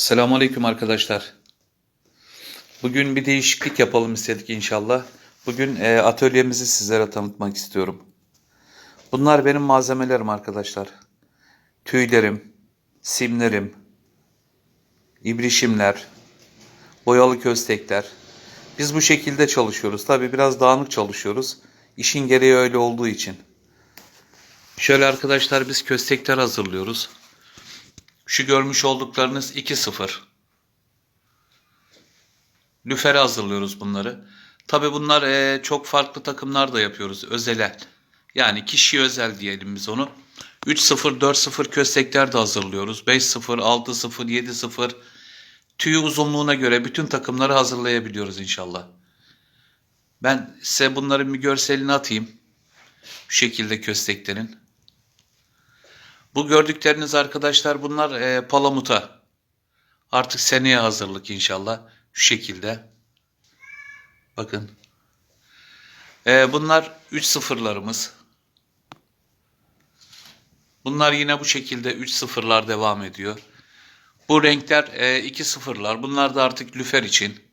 Selamünaleyküm arkadaşlar. Bugün bir değişiklik yapalım istedik inşallah. Bugün e, atölyemizi sizlere tanıtmak istiyorum. Bunlar benim malzemelerim arkadaşlar. Tüylerim, simlerim, ibrişimler, boyalı köstekler. Biz bu şekilde çalışıyoruz. Tabi biraz dağınık çalışıyoruz. İşin gereği öyle olduğu için. Şöyle arkadaşlar biz köstekler hazırlıyoruz. Şu görmüş olduklarınız 2-0. Lüfere hazırlıyoruz bunları. Tabi bunlar eee, çok farklı takımlar da yapıyoruz. Özele. Yani kişi özel diyelim biz onu. 3-0, 4-0 köstekler de hazırlıyoruz. 5-0, 6-0, 7-0. Tüyü uzunluğuna göre bütün takımları hazırlayabiliyoruz inşallah. Ben size bunların bir görselini atayım. Şu şekilde kösteklerin. Bu gördükleriniz arkadaşlar bunlar e, palamuta. Artık seneye hazırlık inşallah. Şu şekilde. Bakın. E, bunlar 3 sıfırlarımız. Bunlar yine bu şekilde 3 sıfırlar devam ediyor. Bu renkler 2 sıfırlar. Bunlar da artık lüfer için.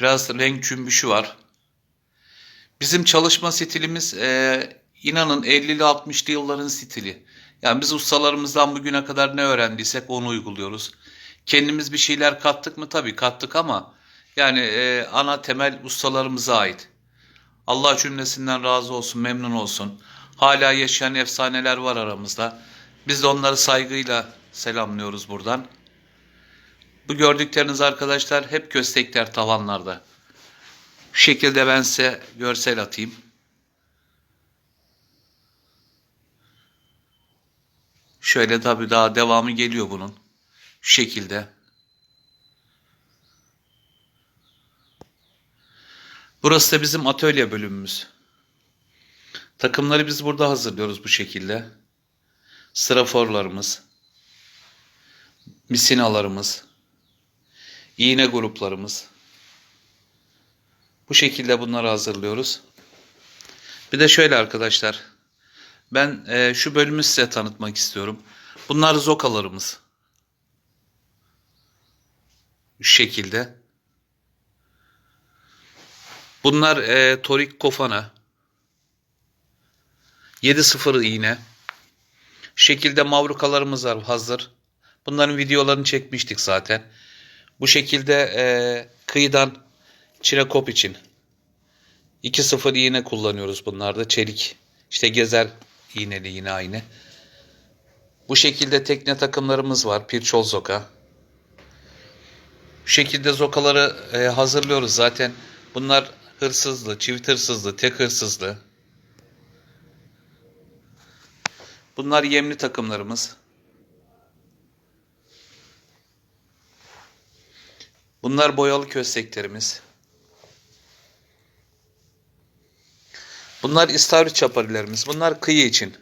Biraz renk cümbüşü var. Bizim çalışma stilimiz e, inanın 50'li 60'lı yılların stili. Yani biz ustalarımızdan bugüne kadar ne öğrendiysek onu uyguluyoruz. Kendimiz bir şeyler kattık mı? Tabii kattık ama yani e, ana temel ustalarımıza ait. Allah cümlesinden razı olsun, memnun olsun. Hala yaşayan efsaneler var aramızda. Biz de onları saygıyla selamlıyoruz buradan. Bu gördükleriniz arkadaşlar hep köstekler tavanlarda. Şu şekilde ben size görsel atayım. Şöyle tabii daha devamı geliyor bunun. Şu şekilde. Burası da bizim atölye bölümümüz. Takımları biz burada hazırlıyoruz bu şekilde. Straforlarımız, misinalarımız, iğne gruplarımız. Bu şekilde bunları hazırlıyoruz. Bir de şöyle arkadaşlar. Ben e, şu bölümü size tanıtmak istiyorum. Bunlar zokalarımız. Şu şekilde. Bunlar e, torik kofana. 7-0 iğne. Şu şekilde mavrukalarımız var hazır. Bunların videolarını çekmiştik zaten. Bu şekilde e, kıyıdan çinekop için 2-0 iğne kullanıyoruz bunlarda. Çelik. İşte gezer iğneli yine aynı. Bu şekilde tekne takımlarımız var. Pirçol zoka. Bu şekilde zokaları e, hazırlıyoruz zaten. Bunlar hırsızlı, çift hırsızlı, tek hırsızlı. Bunlar yemli takımlarımız. Bunlar boyalı kösteklerimiz. Bunlar istavrit çaparilerimiz. Bunlar kıyı için.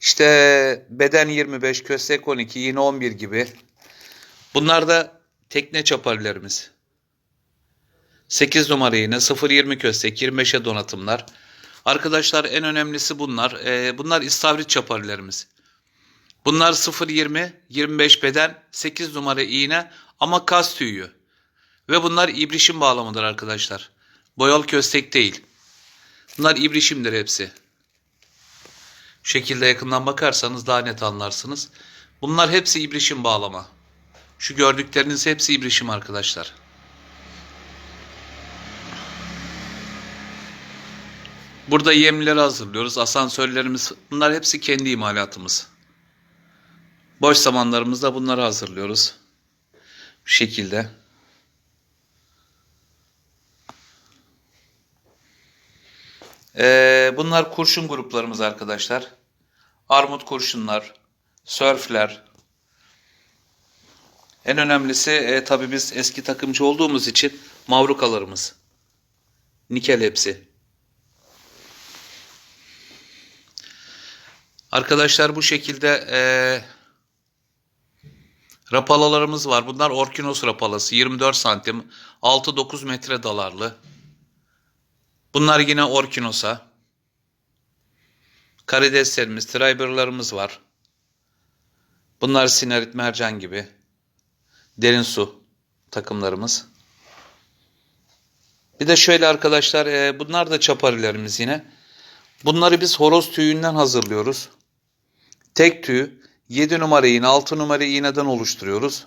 İşte beden 25, köstek 12, yine 11 gibi. Bunlar da tekne çaparilerimiz. 8 numara yine 0.20 köstek 25'e donatımlar. Arkadaşlar en önemlisi bunlar. Ee, bunlar istavrit çaparilerimiz. Bunlar 0.20, 25 beden, 8 numara iğne ama kas tüyü. Ve bunlar ibrişim bağlamıdır arkadaşlar. Boyalı köstek değil. Bunlar ibrişimdir hepsi. Şu şekilde yakından bakarsanız daha net anlarsınız. Bunlar hepsi ibrişim bağlama. Şu gördükleriniz hepsi ibrişim arkadaşlar. Burada yemleri hazırlıyoruz. Asansörlerimiz bunlar hepsi kendi imalatımız. Boş zamanlarımızda bunları hazırlıyoruz. Bu şekilde. Ee, bunlar kurşun gruplarımız arkadaşlar. Armut kurşunlar, sörfler. En önemlisi e, tabii biz eski takımcı olduğumuz için mavrukalarımız. Nikel hepsi. Arkadaşlar bu şekilde e, rapalalarımız var. Bunlar Orkinos rapalası 24 santim 6-9 metre dalarlı. Bunlar yine Orkinos'a. Karideslerimiz, triberlarımız var. Bunlar sinarit mercan gibi. Derin su takımlarımız. Bir de şöyle arkadaşlar e, bunlar da çaparilerimiz yine. Bunları biz horoz tüyünden hazırlıyoruz. Tek tüy 7 numara iğne 6 numara iğneden oluşturuyoruz.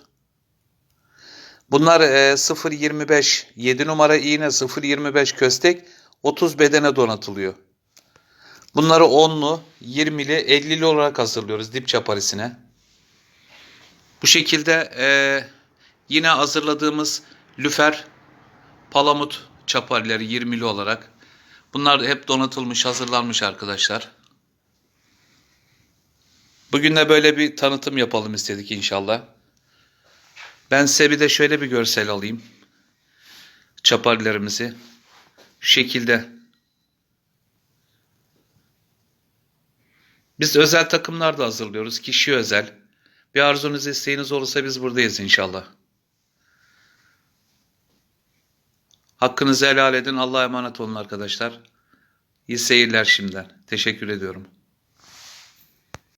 Bunlar e, 0.25 7 numara iğne 0.25 köstek 30 bedene donatılıyor. Bunları 10'lu, 20'li, 50'li olarak hazırlıyoruz dip çaparisine. Bu şekilde e, yine hazırladığımız lüfer, palamut çaparileri 20'li olarak. Bunlar hep donatılmış, hazırlanmış arkadaşlar. Bugün de böyle bir tanıtım yapalım istedik inşallah. Ben size bir de şöyle bir görsel alayım. Çaparilerimizi. Şekilde. Biz özel takımlar da hazırlıyoruz. Kişi özel. Bir arzunuz isteğiniz olursa biz buradayız inşallah. Hakkınızı helal edin. Allah'a emanet olun arkadaşlar. İyi seyirler şimdiden. Teşekkür ediyorum.